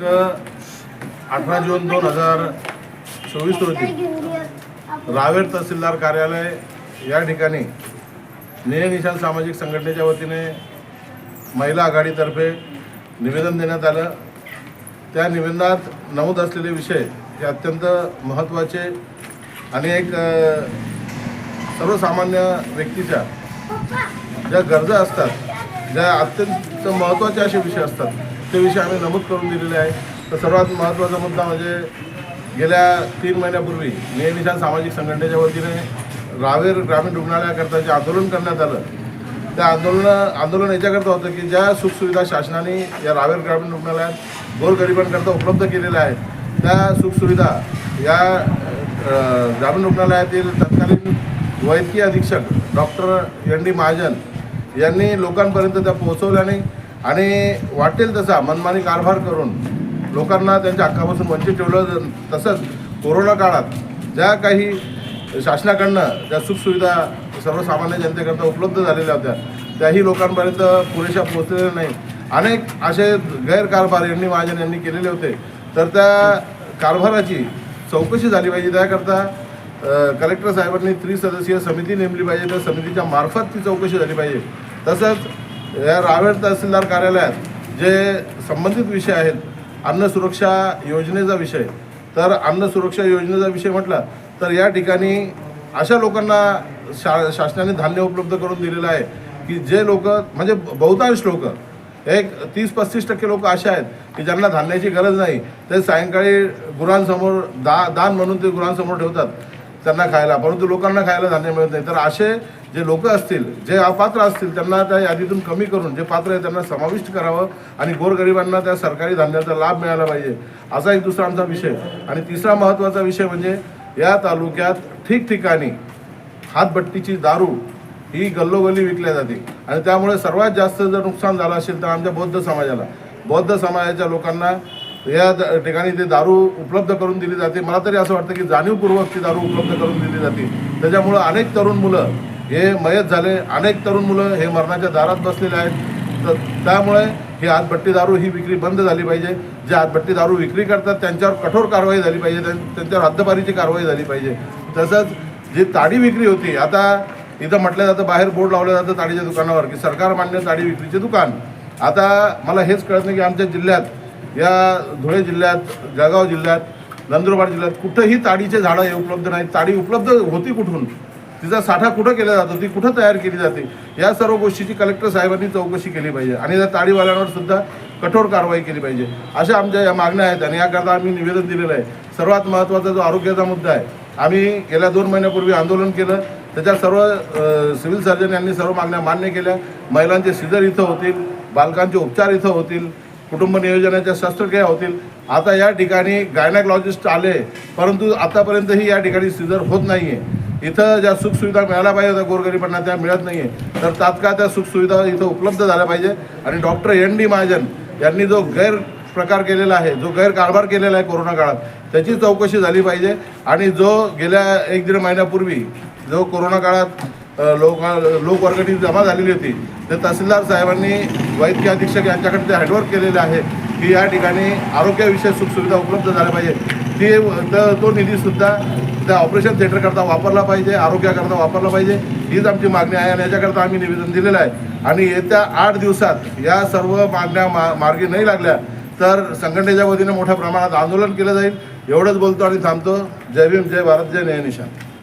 दिनांक अठरा जून दोन हजार चोवीस रोजी रावेर तहसीलदार कार्यालय या ठिकाणी निशान सामाजिक संघटनेच्या वतीने महिला आघाडीतर्फे निवेदन देण्यात आलं. त्या निवेदनात नमूद असलेले विषय हे अत्यंत महत्त्वाचे आणि एक सर्वसामान्य व्यक्तीच्या ज्या गरजा असतात ज्या अत्यंत महत्त्वाचे असे विषय असतात ते विषय आम्ही नमूद करून दिलेले आहे. तर सर्वात महत्त्वाचा मुद्दा म्हणजे गेल्या तीन महिन्यापूर्वी नियमिशान सामाजिक संघटनेच्या वतीने रावेर ग्रामीण रुग्णालयाकरता जे आंदोलन करण्यात आलं. त्या आंदोलन आंदोलन याच्याकरता होतं की ज्या सुखसुविधा शासनाने या रावेर ग्रामीण रुग्णालयात गोरगरिबांकरता उपलब्ध केलेल्या आहेत त्या सुखसुविधा या ग्रामीण रुग्णालयातील तत्कालीन वैद्यकीय अधीक्षक डॉक्टर एन डी महाजन यांनी लोकांपर्यंत त्या पोहोचवल्याने आणि वाटेल तसा मनमानी कारभार करून लोकांना त्यांच्या हक्कापासून वंचित ठेवलं तसंच कोरोना काळात ज्या काही शासनाकडनं ज्या सुखसुविधा सर्वसामान्य जनतेकरता उपलब्ध झालेल्या होत्या त्याही लोकांपर्यंत पुरेशा पोहोचलेल्या नाही अनेक असे गैरकारभार यांनी महाजन यांनी केलेले होते. तर त्या कारभाराची चौकशी झाली पाहिजे. त्याकरता कलेक्टर साहेबांनी त्रिसदस्यीय समिती नेमली पाहिजे. त्या समितीच्या मार्फत ती चौकशी झाली पाहिजे. तसंच या रावेर तहसीलदार कार्यालयात जे संबंधित विषय आहेत अन्न सुरक्षा योजनेचा विषय तर अन्न सुरक्षा योजनेचा विषय म्हटला तर या ठिकाणी अशा लोकांना शा शासनाने धान्य उपलब्ध करून दिलेलं आहे की जे लोक म्हणजे बहुतांश लोक एक तीस पस्तीस टक्के लोक असे आहेत की ज्यांना धान्याची गरज नाही ते सायंकाळी गुरांसमोर दा दान म्हणून ते गुरांसमोर ठेवतात त्यांना खायला परंतु लोकांना खायला धान्य मिळत नाही. तर असे जे लोक असतील जे अपात्र असतील त्यांना त्या यादीतून कमी करून जे पात्र आहे त्यांना समाविष्ट करावं आणि गोरगरिबांना त्या सरकारी धान्याचा लाभ मिळाला पाहिजे असा एक दुसरा आमचा विषय. आणि तिसरा महत्त्वाचा विषय म्हणजे या तालुक्यात ठिकठिकाणी हातभट्टीची दारू ही गल्लोगल्ली विकल्या जाते. आणि त्यामुळे सर्वात जास्त जर नुकसान झालं असेल तर आमच्या बौद्ध समाजाला. बौद्ध समाजाच्या लोकांना या ठिकाणी ते दारू उपलब्ध करून दिली जाते. मला तरी असं वाटतं की जाणीवपूर्वक ती दारू उपलब्ध करून दिली जाते. त्याच्यामुळं अनेक तरुण मुलं हे मयत झाले. अनेक तरुण मुलं हे मरणाच्या दारात बसलेले आहेत. तर त्यामुळे ही आतभट्टी दारू ही विक्री बंद झाली पाहिजे. जे आतभट्टी दारू विक्री करतात त्यांच्यावर कठोर कारवाई झाली पाहिजे. त्यांच्यावर हद्दपारीची कारवाई झाली पाहिजे. तसंच जी ताडी विक्री होती आता इथं म्हटलं जातं बाहेर बोर्ड लावलं जातं ताडीच्या दुकानावर की सरकार मान्य ताडी विक्रीचे दुकान. आता मला हेच कळत नाही की आमच्या जिल्ह्यात या धुळे जिल्ह्यात जळगाव जिल्ह्यात नंदुरबार जिल्ह्यात कुठंही ताडीचे झाडं हे उपलब्ध नाहीत. ताडी उपलब्ध होती कुठून? तिचा साठा कुठं केला जातो ती कुठं तयार केली जाते या सर्व गोष्टीची कलेक्टर साहेबांनी चौकशी केली पाहिजे. आणि त्या ताडीवाल्यांवर सुद्धा कठोर कारवाई केली पाहिजे. अशा आमच्या या मागण्या आहेत आणि याकरता आम्ही निवेदन दिलेलं आहे. सर्वात महत्त्वाचा जो आरोग्याचा मुद्दा आहे आम्ही गेल्या दोन महिन्यापूर्वी आंदोलन केलं. त्याच्या सर्व सिव्हिल सर्जन यांनी सर्व मागण्या मान्य केल्या. महिलांचे सिजर इथं होतील बालकांचे उपचार इथं होतील कुटुंब नियोजनाच्या शस्त्रक्रिया होतील. आता या ठिकाणी गायनॅकॉलॉजिस्ट आले परंतु आतापर्यंतही या ठिकाणी सिजर होत नाही आहे इथं ज्या सुखसुविधा मिळायला पाहिजे त्या गोरगरिबांना त्या मिळत नाही आहे तर तात्काळ त्या सुखसुविधा इथं उपलब्ध झाल्या पाहिजे. आणि डॉक्टर एन डी महाजन यांनी जो गैर प्रकार केलेला आहे जो गैरकारभार केलेला आहे कोरोना काळात त्याची चौकशी झाली पाहिजे. आणि जो गेल्या एक दीड महिन्यापूर्वी जो कोरोना काळात लोक लोकवर्गणी जमा झालेली होती ते तहसीलदार साहेबांनी वैद्यकीय अधीक्षक यांच्याकडे ते हँडवर्क केलेले आहे की या ठिकाणी आरोग्यविषयक सुखसुविधा उपलब्ध झाल्या पाहिजे ते तो निधीसुद्धा त्या ऑपरेशन थिएटरकरता वापरला पाहिजे आरोग्याकरता वापरला पाहिजे हीच आमची मागणी आहे आणि याच्याकरता आम्ही निवेदन दिलेलं आहे. आणि येत्या आठ दिवसात या सर्व मागण्या मा मार्गी नाही लागल्या तर संघटनेच्या वतीने मोठ्या प्रमाणात आंदोलन केलं जाईल. एवढंच बोलतो आणि थांबतो. जय भीम जय भारत जय न्यायनिशान